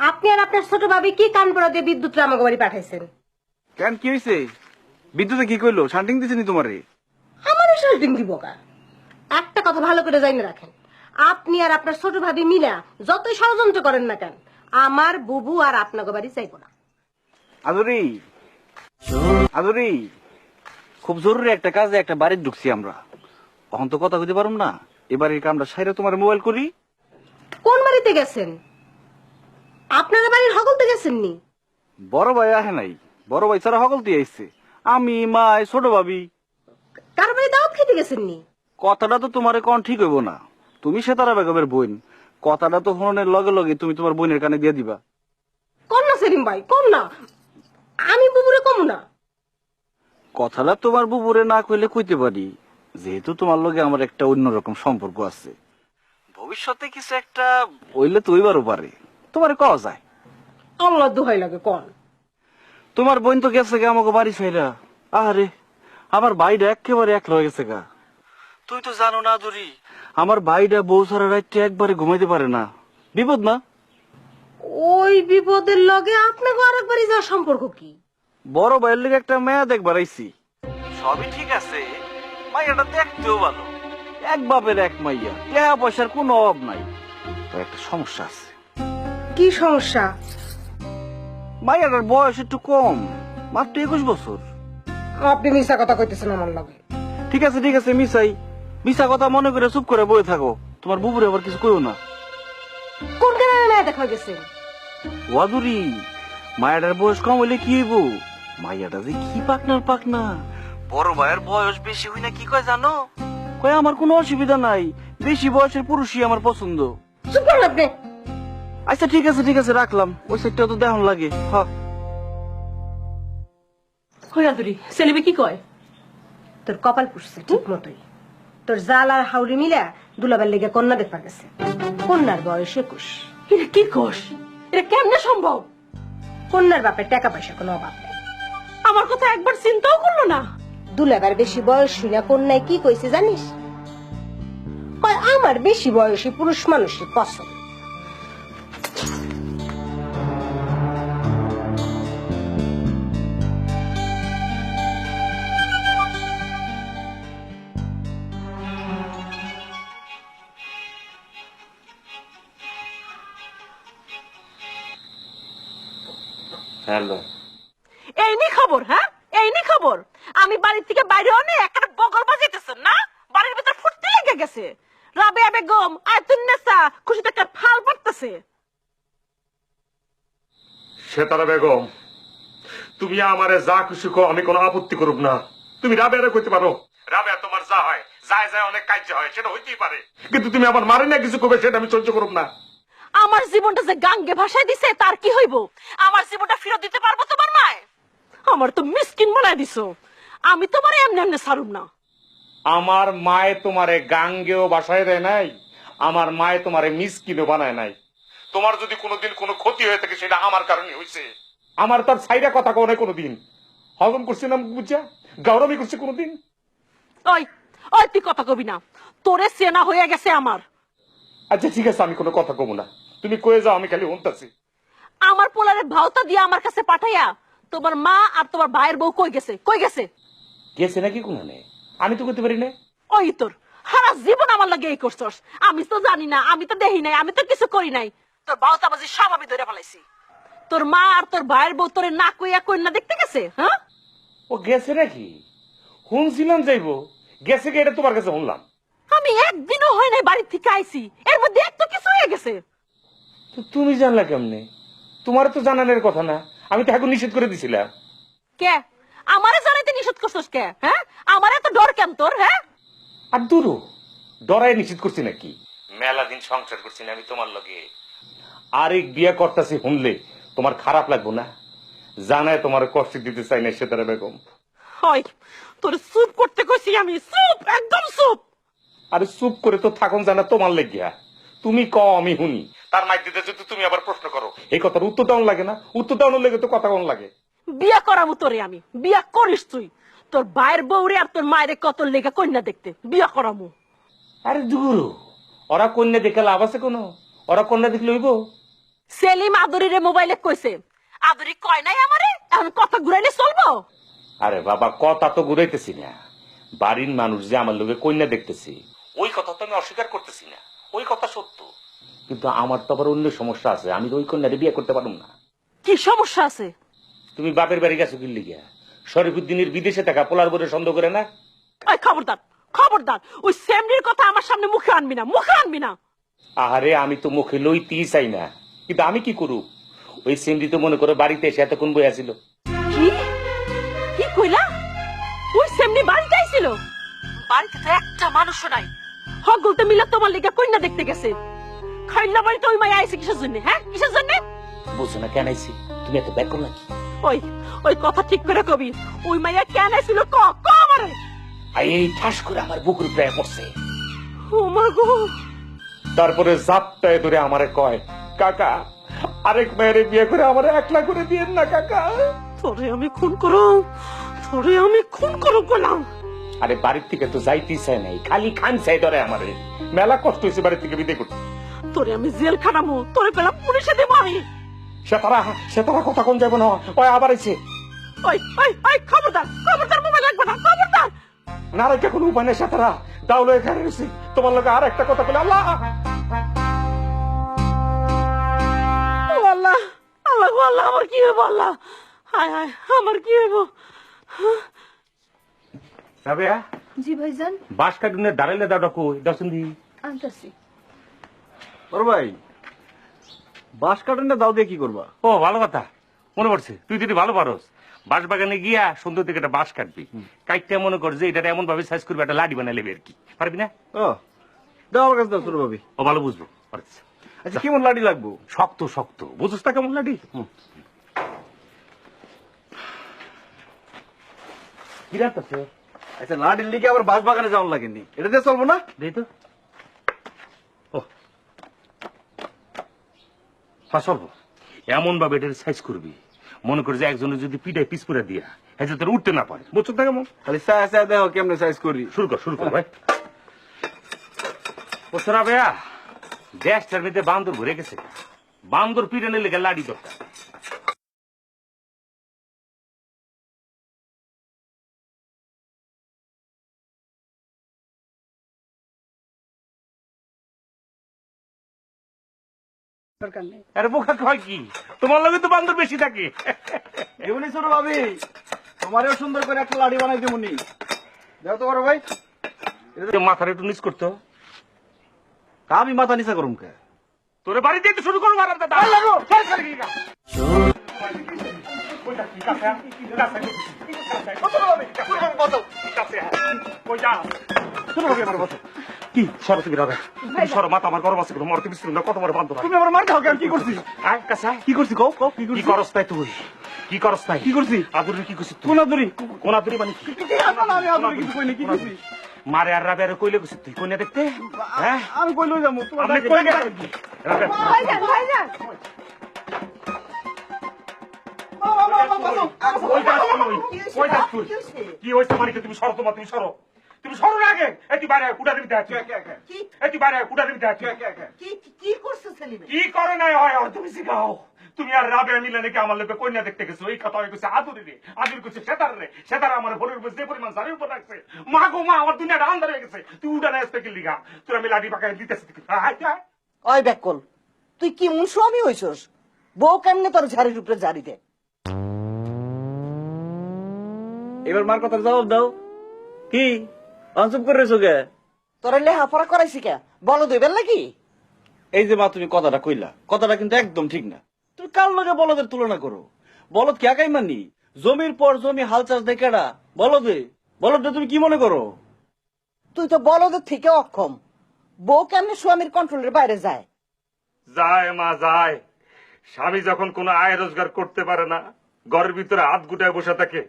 আপনি আর আপনার ছোট ভাবি কি কান পড়া দিয়ে বিদ্যুৎ আমাকে বাড়ি পাঠাইছেন? কেন কি হয়েছে বিদ্যুতে কি কইলো? শান্টিং দিছেনি তোমারে? আমারও শাল্টিং দিব কা? একটা কথা ভালো করে জানি রাখেন। আপনি আর আপনার ছোট ভাবি মিলা যতই ষড়যন্ত্র করেন না কেন আমার বুবু আর আপনাকে বাড়ি চাইব না। আদরি! আদরি! খুব জরুরি একটা কাজে একটা বাড়ি ঢুকছি আমরা। তখন তো কথা কইতে পারুম না। এবারের কামটা সাইরে তোমার মোবাইল করি। কোন বাড়িতে গেছেন? আপনাদের বাড়ির হগলতে গেছেন নি বড় ভাই আহে নাই। বড় ভাই ছাড়া সকল দিয়ে আইছে। আমি মাই ছোট ভাবি। কার বাড়ি দাওয়াত খেতে গেছেন নি কথাটা তো তোমারে কোন ঠিক হইব না। তুমি সেতারা বেগমের বোন। কথাটা তো ফোনের লগে লগে তুমি তোমার বোনের কানে দিয়ে দিবা। কম না সেলিম ভাই কম না? আমি বুবুরে কম না। কথাটা তোমার বুবুরে না কইলে কইতে পারি। যেহেতু তোমার লগে আমার একটা অন্যরকম সম্পর্ক আছে। ভবিষ্যতে কিছু একটা হইলে তো হইবারও পারে। তোমারে কওয়া যায়? আল্লাহ দোহাই লাগে কোন। তোমার বোন তো গেছে গা আমাকে বাড়ি ছাইরা। আরে আমার ভাইটা একেবারে এক হয়ে গেছে গা। তুই তো জানো না দুরি আমার ভাইটা বউ সারা রাত্রে একবারে ঘুমাইতে পারে না। বিপদ না? ওই বিপদের লগে আপনাকে আরেক বাড়ি যাওয়ার সম্পর্ক কি? বড় ভাইয়ের লেগে একটা মেয়া দেখবার আইছি। সবই ঠিক আছে মাইয়াটা দেখতেও ভালো। এক বাপের এক মাইয়া টাকা পয়সার কোনো অভাব নাই। একটা সমস্যা আছে। কি সমস্যা? মাইয়াটার বয়স একটু কম। মাত্র একুশ বছর। আপনি মিশা কথা কইতেছেন আমার লগে। ঠিক আছে ঠিক আছে মিসাই মিসা কথা মনে করে চুপ করে বয়ে থাকো। তোমার বুবুরে আবার কিছু কইও না। কোন কেন মেয়ে দেখা গেছেন ওয়াদুরি। মায়াটার বয়স কম হইলে কি হইব? মাইয়াটা যে কি পাকনার পাকনা। বড় ভাইয়ের বয়স বেশি হই না কি কয় জানো? কয় আমার কোনো অসুবিধা নাই। বেশি বয়সের পুরুষই আমার পছন্দ। চুপ করেন আপনি। আচ্ছা ঠিক আছে ঠিক আছে রাখলাম। ওই সাইডটা তো দেখন লাগে। হ্যাঁ সেলিবে কি কয়? তোর কপাল পুষছে ঠিক মতোই। তোর জাল আর হাউরি মিলা দুলাবার লেগে কন্যা দেখবার গেছে। কন্যার বয়স একুশ। এটা কি কস? এটা কেমনে সম্ভব? কন্যার বাপের টাকা পয়সা কোনো অভাব নেই। আমার কথা একবার চিন্তাও করল না। দুলাবার বেশি বয়স শুনে কন্যায় কি কইছে জানিস? কয় আমার বেশি বয়সী পুরুষ মানুষের পছন্দ। হ্যালো এই নি খবর হ্যাঁ? এই নি খবর। আমি বাড়ি থেকে বাইরে অনে একটা বগল বাজাইতেছেন না? বাড়ির ভিতর ফুটতে লেগে গেছে। রাবেয়া বেগম আয়তুন নেসা খুশিতে একটা ফাল পড়তেছে। সেতারা বেগম তুমি আমারে যা খুশি কো আমি কোনো আপত্তি করব না। তুমি রাবেয়ারে কইতে পারো। রাবেয়া তোমার যা হয় যায় যায় অনেক কাজ হয় সেটা হইতেই পারে। কিন্তু তুমি আমার মারে না কিছু কবে সেটা আমি সহ্য করব না। আমার জীবনটা যে গাঙ্গে ভাসায় দিছে তার কি হইব? আমার জীবনটা ফেরত দিতে পারব তোমার মায়? আমার তো মিসকিন বানায় দিছো। আমি তোমার এমনি এমনি সারুম না। আমার মায়ে তোমারে গাঙ্গেও বাসায় দেয় নাই আমার মায়ে তোমারে মিসকিনও বানায় নাই। তোমার যদি কোনোদিন কোনো ক্ষতি হয়ে থাকে সেটা আমার কারণে হয়েছে আমার তার সাইডা কথা কও নাই কোনোদিন। হজম করছি না বুঝা গৌরবই করছি কোনোদিন? ওই ওই তুই কথা কবি না। তোরে সেনা হয়ে গেছে আমার। আচ্ছা ঠিক আছে আমি কোনো কথা কব না। তুমি কয়ে যাও আমি খালি শুনতাছি আমার পোলারে ভাওতা দিয়ে আমার কাছে পাঠাইয়া তোমার মা আর তোমার ভাইয়ের বউ কই গেছে? কই গেছে? গেছে নাকি কোনো নেই আমি তো করতে পারি না ওই তোর সারা জীবন আমার লাগে এই করছস। আমি তো জানি না আমি তো দেখি নাই আমি তো কিছু করি নাই। তোর ভাওতা বাজি সব আমি ধরে ফেলাইছি। তোর মা আর তোর ভাইয়ের বউ তোরে না কইয়া কন্যা দেখতে গেছে হ্যাঁ? ও গেছে নাকি? শুনছিলাম যাইবো। গেছে কি এটা তোমার কাছে শুনলাম আমি একদিনও হয় নাই বাড়ি থেকে আইছি। এর মধ্যে এত কিছু হয়ে গেছে। তো তুমি জানলা কেমনে? তোমার তো জানানোর কথা না। আমি তো এখন নিষেধ করে দিছিলাম। কে? আমারে জানাইতে নিষেধ করছস কে? হ্যাঁ? আমার এত ডর কেন তোর হ্যাঁ? আর দূরও ডরাই নিষেধ করছি নাকি? মেলা দিন সংসার করছি না আমি তোমার লগে। আরেক বিয়ে করতেছি শুনলে তোমার খারাপ লাগবো না? জানায় তোমার কষ্ট দিতে চাই না সেতারা বেগম। হয় তোর চুপ করতে কইছি আমি চুপ একদম চুপ। আরে চুপ করে তো থাকুন জানা তোমার লেগিয়া। তুমি ক আমি শুনি। তার মাইতে যদি তুমি আবার প্রশ্ন করো। এই কথার উত্তর দেওয়ান লাগে না। উত্তর দেওয়ানোর লেগে তো কথা কোন লাগে। বিয়া করাবো তোরে আমি। বিয়া করিস তুই। তোর ভাইয়ের বউরে আর তোর মায়ের কত লেখা কন্যা দেখতে। বিয়া করামু আরে দূর ওরা কন্যা দেখে লাভ আছে কোনো? ওরা কন্যা দেখলে হইব? সেলিম আদরিরে মোবাইলে কইছে আদরি কয় নাই আমারে? এখন কথা ঘুরাইলে চলবো? আরে বাবা কথা তো ঘুরাইতেছি না। বাড়ির মানুষ যে আমার লোকে কন্যা দেখতেছি। ওই কথা তো আমি অস্বীকার করতেছি না। ওই কথা সত্য। কিন্তু আমার তো আবার অন্য সমস্যা আছে। আমি তো ওই কন্যারে বিয়ে করতে পারব না। কি সমস্যা আছে? তুমি বাপের বাড়ি গেছো কিল্লি গিয়া। শরীফুদ্দিনের বিদেশে থাকা পোলার বলে সন্দেহ করে না? ওই খবরদার খবরদার ওই সেমনির কথা আমার সামনে মুখে আনবি না মুখে আনবি না। আহারে আমি তো মুখে লইতেই চাই না। কিন্তু আমি কি করু ওই সেমরি তো মনে করে বাড়িতে এসে এতক্ষণ বই আছিল কি? কি কইলা? ওই সেমনি বাড়িতে আইছিল? বাড়িতে তো একটা মানুষও নাই। হগলতে মিলে তোমার লিগে কন্যা দেখতে গেছে। খাইলা বাড়িতে ওই মাই আইছে কিসের জন্য হ্যাঁ? কিসের জন্য? বুঝছ না কেন আইছি? তুমি এত ব্যাক করলা কি ওই ওই কথা ঠিক করে কবি ওই মাইয়া কেন আইছিল ক ক আমারে? এই ঠাস করে আমার বুকুর প্রায় পড়ছে। ও মা গো। তারপরে জাপটায় ধরে আমারে কয় কাকা আরেক মেয়েরে বিয়ে করে আমার একলা করে দিয়েন না কাকা। তোরে আমি খুন করো তোরে আমি খুন করো করলাম আরে বাড়ির থেকে তো যাইতেই চাই নাই খালি খান চাই ধরে আমারে। মেলা কষ্ট হয়েছে বাড়ির থেকে বিদে করতে। তোরে আমি জেল খাটামো তোরে পেলাম পুলিশে দেবো আমি। সে তারা সে তারা কথা কোন যাবে না ওই আবার এসে। ওই ওই ওই খবরদার খবরদার মোবাইল রাখবে না খবরদার। না রেখে কোনো উপায় নেই সে তারা। তাহলে এখানে এসে। তোমার লোক আর একটা কথা বলে আল্লাহ! আল্লাহ আল্লাহ আল্লাহ আমার কি হইব আল্লাহ? হায় হায় আমার কি হইব? রাবেয়া জি ভাইজান। বাস কাটুনের দাঁড়াইলে দাঁড়া কই দর্শন দি। আনতাছি। বড় ভাই বাস কাটনটা দাও দিয়ে কি করবা? ও ভালো কথা। মনে পড়ছে? তুই যদি ভালো পারস বাঁশ বাগানে গিয়া সুন্দর থেকে একটা বাঁশ কাটবি। কাইটটা মনে কর যে এটা এমন ভাবে সাইজ করবি একটা লাডি বানাই লেবে আর কি। পারবি না? ও দাও আমার কাছে দাও ছোট ভাবি। ও ভালো বুঝব। আচ্ছা কেমন লাড়ি লাগবো? শক্ত শক্ত। বুঝছিস তা কেমন লাডি আচ্ছা লাড়ির লিগে আবার বাস বাগানে যাওয়ার লাগেনি এটা দিয়ে চলবো না? দেই তো। এমন ভাবে এটার সাইজ করবি। মনে করে যে একজনের যদি পিঠায় পিস করে দিয়া হ্যাঁ উঠতে না পারে। বুঝছ না কেমন? খালি চায় দেখো কেমনে সাইজ করি। শুরু কর শুরু কর ভাই। বুঝছ না ভাইয়া দেশটার মধ্যে বান্দর ভরে গেছে। বান্দর পিটানের লেগে লাড়ি দরকার। দরকার নেই। আরে বোকা কয় কি? তোমার লগে তো বান্দর বেশি থাকে। এমনি ছোট ভাবি তোমারও সুন্দর করে একটা লাড়ি বানাই দেবনি দাও তো বড় ভাই। মাথার একটু নিচ করতো। আমি মাথা নিচা করুম কে? তোরে বাড়িতে একটু শুরু করব আর দাদা লাগো কি সরো তুমি দাদা সরো মাথা আমার গরম আছে কোনো মরতে না কত বড় বান্ধব তুমি আমার মার খাও কেন কি করছি আয় কাছে কি করছি কও কও কি কি করছি তাই তুই কি করস তাই কি করছি আদুরি কি করছিস কোন আদুরি কোন আদুরি মানে কি? আমি আদুরি কিছু কি করছি মারে আর রাবে আর কইলে গেছিস তুই কোনে দেখতে হ্যাঁ আমি কই লই তোমার কই রাবে তুই কই যাস তুই কি হইছে মানে তুমি সরো তোমার তুমি সরো তুমি আগে এই তুই বাইরে কুটা দিবি দেখ এই তুই বাইরে কুটা দিবি দেখ কি কি করছে সেলিমে? কি করে নাই হয়? আর তুমি শিখাও তুমি আর রাবে মিলে নাকি আমার লোকে কন্যা দেখতে গেছো? এই কথা হয়ে গেছে আদুরি রে আদুরি করছে সেতার রে। সেতার আমার ভোরের উপর যে পরিমাণ সারের উপর রাখছে। মা গো মা আমার দুনিয়াটা আন্ধার হয়ে গেছে। তুই উঠা না আসতে লিগা তোর আমি লাঠি পাকাই দিতেছি ওই ব্যাকল তুই কি হইছস? বউ কেমনে তোর ঝাড়ির উপরে ঝাড়ি দে? এবার মার কথার জবাব দাও। কি? অনসব করে রেছো কে? তোর লেহাপড়া করাইছি কে? বলো দেবেন নাকি? এই যে মা তুমি কথাটা কইলা কথাটা কিন্তু একদম ঠিক না। তুমি কার লগে বলদের তুলনা করো? বলদ কে একাই মানি? জমির পর জমি হাল চাষ দেয় কেডা বলদে বলদে তুমি কি মনে করো? তুই তো বলদের থেকে অক্ষম। বউ কেমনে স্বামীর কন্ট্রোলের বাইরে যায়? যায় মা যায়। স্বামী যখন কোনো আয় রোজগার করতে পারে না ঘরের ভিতরে হাত গুটায় বসে থাকে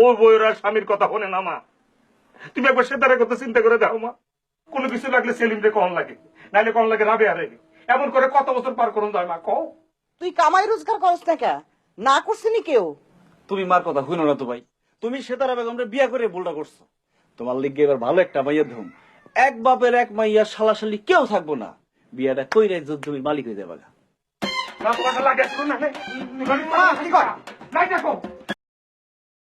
ও বইরা স্বামীর কথা শোনে না মা। তুমি একবার সেতারের কথা চিন্তা করে দাও মা। কোনো কিছু লাগলে সেলিম রে কখন লাগে নাইলে কখন লাগে রাবে আরে এমন করে কত বছর পার করুন যায় মা কও। তুই কামাই রোজগার করস না কে? না করছিনি কেউ? তুমি মার কথা শুনো না তো ভাই। তুমি সেতারা বেগমরে বিয়া করে ভুলটা করছ। তোমার লিগে এবার ভালো একটা মাইয়া ধুম এক বাপের এক মাইয়া শালাশালি কেউ থাকব না। বিয়াটা কই কইরে তুমি মালিক হয়ে যাবে না